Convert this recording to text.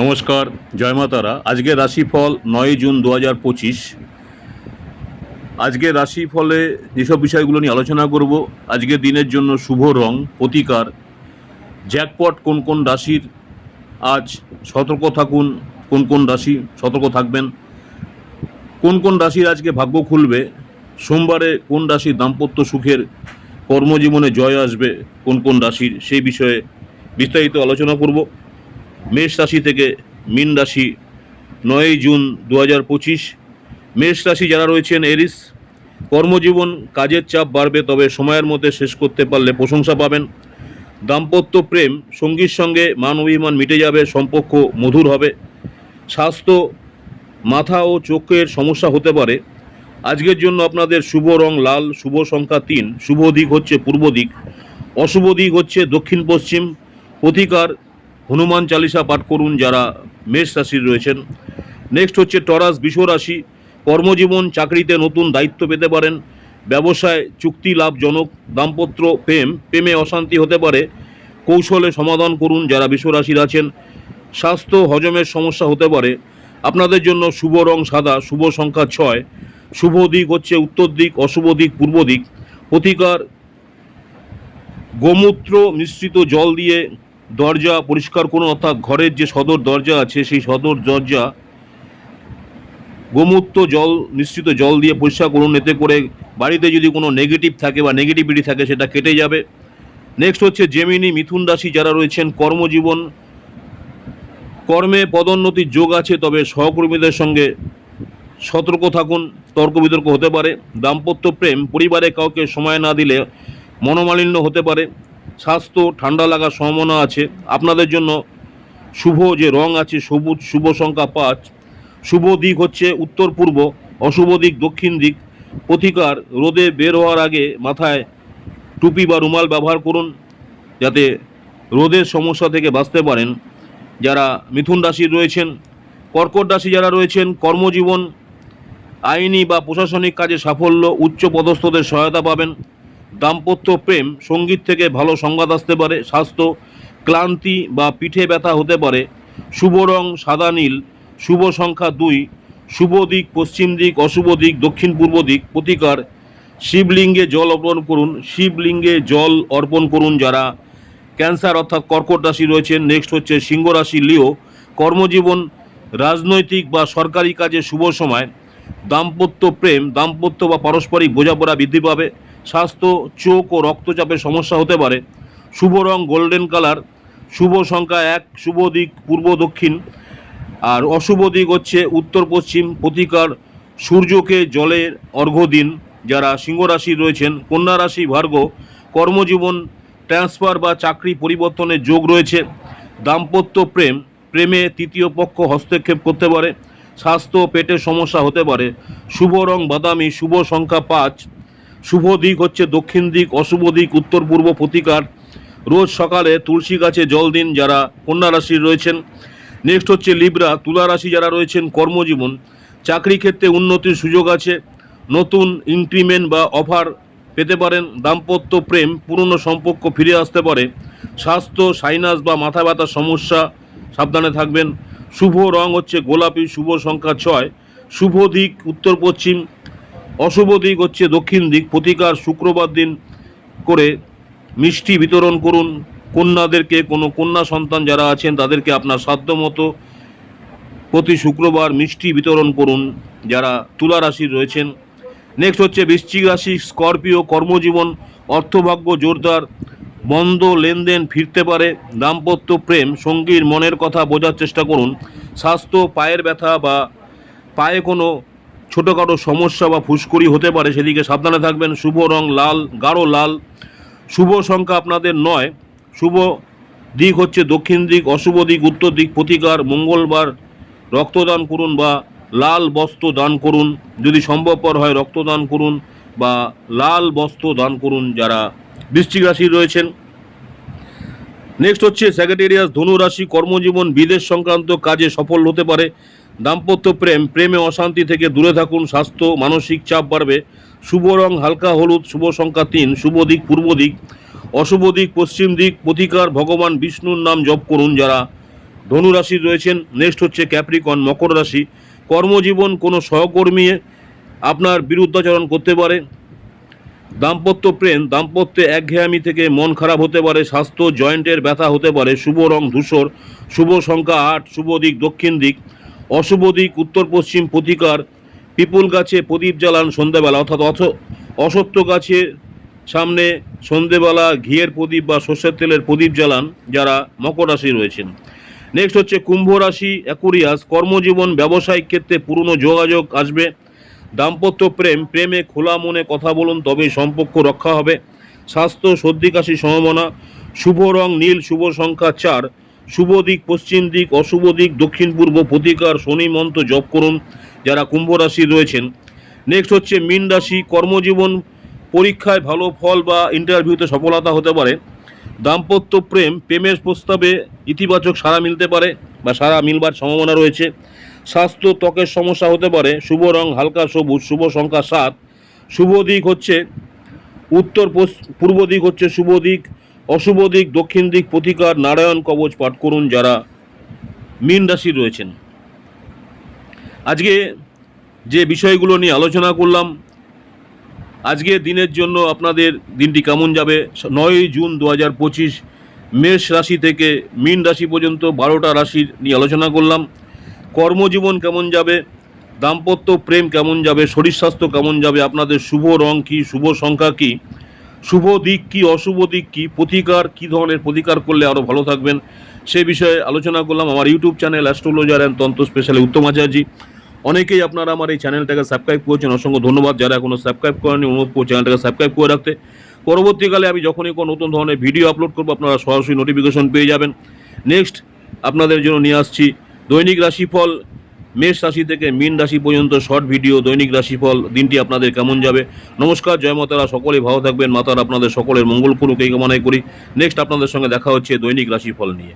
নমস্কার, জয় মাতারা। আজকে রাশিফল নয় জুন দু হাজার পঁচিশ। আজকে রাশিফলে যেসব বিষয়গুলো নিয়ে আলোচনা করব আজকের দিনের জন্য শুভ রং, প্রতিকার, জ্যাকপট কোন কোন রাশির, আজ সতর্ক থাকুন, কোন কোন রাশি সতর্ক থাকবেন, কোন কোন রাশির আজকে ভাগ্য খুলবে, সোমবারে কোন রাশির দাম্পত্য সুখের কর্মজীবনে জয় আসবে, কোন কোন রাশির, সেই বিষয়ে বিস্তারিত আলোচনা করব। মেষ রাশি থেকে মীন রাশি নয়ই জুন দু হাজার পঁচিশ। মেষ রাশি যারা রয়েছেন এরিস, কর্মজীবন কাজের চাপ বাড়বে, তবে সময়ের মধ্যে শেষ করতে পারলে প্রশংসা পাবেন। দাম্পত্য প্রেম, সঙ্গীর সঙ্গে মান অভিমান মিটে যাবে, সম্পর্ক মধুর হবে। স্বাস্থ্য, মাথা ও চোখের সমস্যা হতে পারে। আজকের জন্য আপনাদের শুভ রং লাল, শুভ সংখ্যা তিন। শুভ দিক হচ্ছে পূর্ব দিক, অশুভ দিক হচ্ছে দক্ষিণ পশ্চিম প্রতিকার হনুমান চালিসা পাঠ করুন যারা মেষ রাশির রয়েছেন। নেক্সট হচ্ছে টরাস, বিষ রাশি। কর্মজীবন, চাকরিতে নতুন দায়িত্ব পেতে পারেন। ব্যবসায় চুক্তি লাভজনক, দাম্পত্য প্রেম, প্রেমে অশান্তি হতে পারে। কৌশলে সমাধান করুন যারা বিষ রাশির আছেন। স্বাস্থ্য হজমের সমস্যা হতে পারে। আপনাদের জন্য শুভ রং সাদা, শুভ সংখ্যা ছয়। শুভ দিক হচ্ছে উত্তর দিক, অশুভ দিক, পূর্ব দিক। প্রতিকার গোমূত্র মিশ্রিত জল দিয়ে দরজা পরিষ্কার করুন, অর্থাৎ ঘরের যে সদর দরজা আছে, সেই সদর দরজা গোমূত্র জল, নিশ্চিত জল দিয়ে পরিষ্কার করুন, এতে করে বাড়িতে যদি কোনো নেগেটিভ থাকে বা নেগেটিভিটি থাকে, সেটা কেটে যাবে। নেক্সট হচ্ছে জেমিনি মিথুন রাশি যারা রয়েছেন, কর্মজীবন, কর্মে পদোন্নতির যোগ আছে, তবে সহকর্মীদের সঙ্গে সতর্ক থাকুন, তর্ক বিতর্ক হতে পারে। দাম্পত্য প্রেম, পরিবারে কাউকে সময় না দিলে মনোমালিন্য হতে পারে। স্বাস্থ্য, ঠান্ডা লাগার সম্ভাবনা আছে। আপনাদের জন্য শুভ যে রং আছে, সবুজ, শুভ সংখ্যা পাঁচ। শুভ দিক হচ্ছে উত্তর পূর্ব, অশুভ দিক দক্ষিণ দিক। প্রতিকার, রোদে বের হওয়ার আগে মাথায় টুপি বা রুমাল ব্যবহার করুন, যাতে রোদের সমস্যা থেকে বাঁচতে পারেন। যারা মিথুন রাশির রয়েছেন, কর্কট রাশি যারা রয়েছেন, কর্মজীবন, আইনি বা প্রশাসনিক কাজে সাফল্য, উচ্চ পদস্থদের সহায়তা পাবেন। দাম্পত্য প্রেম, সংগীত থেকে ভালো সংবাদ আসতে পারে, স্বাস্থ্য, ক্লান্তি বা পিঠে ব্যথা হতে পারে, শুভ রং সাদা নীল, শুভ সংখ্যা দুই, শুভ দিক, পশ্চিম দিক, অশুভ দিক, দক্ষিণ পূর্ব দিক, প্রতিকার, শিবলিঙ্গে জল অর্পণ করুন, শিবলিঙ্গে জল অর্পণ করুন যারা ক্যান্সার অর্থাৎ কর্কট রাশি রয়েছেন নেক্সট হচ্ছে সিংহ রাশি, লিও, কর্মজীবন, রাজনৈতিক বা সরকারি কাজে শুভ সময়, দাম্পত্য প্রেম, দাম্পত্য বা পারস্পরিক বোঝাপড়া বৃদ্ধি পাবে স্বাস্থ্য, চোখ ও রক্তচাপের সমস্যা হতে পারে। শুভ রং গোল্ডেন কালার, শুভ সংখ্যা এক, শুভ দিক পূর্ব দক্ষিণ। আর অশুভ দিক হচ্ছে উত্তর পশ্চিম, প্রতিকার সূর্যকে জলের অর্ঘ্য দিন যারা সিংহ রাশি রয়েছেন, কন্যা রাশি ভার্গ, কর্মজীবন ট্রান্সফার বা চাকরি পরিবর্তনের যোগ রয়েছে। দাম্পত্য প্রেম, প্রেমে তৃতীয় পক্ষ হস্তক্ষেপ করতে পারে। স্বাস্থ্য পেটের সমস্যা হতে পারে। শুভ রং বাদামি, শুভ সংখ্যা পাঁচ। শুভ দিক হচ্ছে দক্ষিণ দিক, অশুভ দিক, উত্তর পূর্ব প্রতিকার। রোজ সকালে তুলসী গাছে জল দিন যারা কন্যা রাশির রয়েছেন। নেক্সট হচ্ছে লিব্রা তুলা রাশি যারা রয়েছেন, কর্মজীবন। চাকরি ক্ষেত্রে উন্নতির সুযোগ আছে। নতুন ইনক্রিমেন্ট বা অফার পেতে পারেন। দাম্পত্য প্রেম, পুরনো সম্পর্ক ফিরে আসতে পারে। স্বাস্থ্য সাইনাস বা মাথা ব্যথার সমস্যা, সাবধানে থাকবেন। শুভ রং হচ্ছে গোলাপি, শুভ সংখ্যা ছয়। শুভ দিক, উত্তর পশ্চিম। অশুভ দিক হচ্ছে দক্ষিণ দিক। প্রতিকার শুক্রবার দিন করে মিষ্টি বিতরণ করুন। কন্যাদেরকে, কোনো কন্যা সন্তান যারা আছেন, তাদেরকে আপনার সাধ্য মতো প্রতি শুক্রবার মিষ্টি বিতরণ করুন, যারা তুলা রাশির রয়েছেন। নেক্সট হচ্ছে বৃশ্চিক রাশি, স্করপিও, কর্মজীবন, অর্থভাগ্য জোরদার, বন্ধ লেনদেন ফিরতে পারে, দাম্পত্য প্রেম, সঙ্গীর মনের কথা বোঝার চেষ্টা করুন। স্বাস্থ্য, পায়ের ব্যথা বা পায়ে কোনো ছোটোখাটো সমস্যা বা ফুসকুড়ি হতে পারে, সেদিকে সাবধানে থাকবেন। শুভ রং লাল, গাঢ় লাল। শুভ সংখ্যা আপনাদের নয়। শুভ দিক হচ্ছে দক্ষিণ দিক, অশুভ দিক, উত্তর দিক, প্রতিকার, মঙ্গলবার রক্তদান করুন বা লাল বস্ত্র দান করুন। যদি সম্ভবপর হয় রক্তদান করুন বা লাল বস্ত্র দান করুন যারা বৃশ্চিক রাশি রয়েছেন। নেক্সট হচ্ছে সেক্রেটেরিয়াস ধনু রাশি, কর্মজীবন, বিদেশ সংক্রান্ত কাজে সফল হতে পারে। দাম্পত্য প্রেম, প্রেমে অশান্তি থেকে দূরে থাকুন, স্বাস্থ্য, মানসিক চাপ বাড়বে। শুভ রং, হালকা হলুদ, শুভ সংখ্যা তিন, শুভ দিক, পূর্ব দিক, অশুভ দিক, পশ্চিম দিক, প্রতিকার, ভগবান বিষ্ণুর নাম জপ করুন যারা ধনু রাশির রয়েছেন। নেক্সট হচ্ছে ক্যাপ্রিকন, মকর রাশি। কর্মজীবন কোনো সহকর্মী আপনার বিরুদ্ধাচরণ করতে পারে। দাম্পত্য প্রেম, দাম্পত্যে একঘেয়ামি থেকে মন খারাপ হতে পারে। স্বাস্থ্য জয়েন্টের ব্যথা হতে পারে। শুভ রং ধূসর, শুভ সংখ্যা আট, শুভ দিক দক্ষিণ দিক। অশুভ দিক, উত্তর পশ্চিম প্রতিকার, পিপুল গাছে প্রদীপ জ্বালান সন্ধ্যাবেলা, অর্থাৎ অথ, অসত্য গাছের সামনে সন্ধেবেলা ঘিয়ের প্রদীপ বা সর্ষের তেলের প্রদীপ জ্বালান যারা মকর রাশি রয়েছেন। নেক্সট হচ্ছে কুম্ভ রাশি অ্যাকুরিয়াস কর্মজীবন, ব্যবসায়িক ক্ষেত্রে পুরনো যোগাযোগ আসবে। দাম্পত্য প্রেম, প্রেমে খোলা মনে কথা বলুন, তবেই সম্পর্ক রক্ষা হবে। স্বাস্থ্য, সর্দি, কাশি সম্ভাবনা শুভ রং, নীল, শুভ সংখ্যা চার। শুভ দিক, পশ্চিম দিক, অশুভ দিক, দক্ষিণ পূর্ব প্রতিকার, শনি মন্ত্র জপ করুন, যারা কুম্ভ রাশি রয়েছেন। নেক্সট হচ্ছে মীন রাশি, কর্মজীবন, পরীক্ষায় ভালো ফল বা ইন্টারভিউতে সফলতা হতে পারে। দাম্পত্য প্রেম, প্রেমের প্রস্তাবে ইতিবাচক সাড়া মিলতে পারে বা সাড়া মিলবার সম্ভাবনা রয়েছে। স্বাস্থ্য ত্বকের সমস্যা হতে পারে, শুভ রং হালকা সবুজ, শুভ সংখ্যা সাত। শুভ দিক হচ্ছে উত্তর পূর্ব দিক হচ্ছে শুভ দিক অশুভ দিক, দক্ষিণ দিক, প্রতিকার, নারায়ণ কবচ পাঠ করুন যারা মীন রাশি রয়েছেন। আজকে যে বিষয়গুলো নিয়ে আলোচনা করলাম, আজকে দিনের জন্য আপনাদের দিনটি কেমন যাবে? নয়ই জুন দু হাজার পঁচিশ মেষ রাশি থেকে মীন রাশি পর্যন্ত বারোটা রাশির নিয়ে আলোচনা করলাম। কর্মজীবন কেমন যাবে? দাম্পত্য প্রেম কেমন যাবে? শরীর স্বাস্থ্য কেমন যাবে? আপনাদের শুভ রং কী? শুভ সংখ্যা কী? শুভ দিক কী অশুভ দিক কী, প্রতিকার, কী ধরনের প্রতিকার করলে আরও ভালো থাকবেন? সে বিষয়ে আলোচনা করলাম আমার YouTube channel astrologer and Tantra specially Uttam Acharya. অনেকেই আপনারা আমার এই চ্যানেলটাকে সাবস্ক্রাইব করেছেন, অসংখ্য ধন্যবাদ। যারা এখনও সাবস্ক্রাইব করেনি অনুরোধ করছি চ্যানেলটাকে সাবস্ক্রাইব করে রাখতে। পরবর্তীকালে আমি যখনই কোনো নতুন ধরনের ভিডিও আপলোড করব, আপনারা সরাসরি নোটিফিকেশন পেয়ে যাবেন। নেক্সট আপনাদের জন্য নিয়ে আসছি দৈনিক রাশিফল। মেষ রাশি থেকে মীন রাশি পর্যন্ত শর্ট ভিডিও দৈনিক রাশিফল, দিনটি আপনাদের কেমন যাবে? নমস্কার, জয় মাতারা সকলে ভালো থাকবেন। মাতারা আপনাদের সকলের মঙ্গল করুক, এই কামনাই করি। নেক্সট আপনাদের সঙ্গে দেখা হচ্ছে দৈনিক রাশিফল নিয়ে।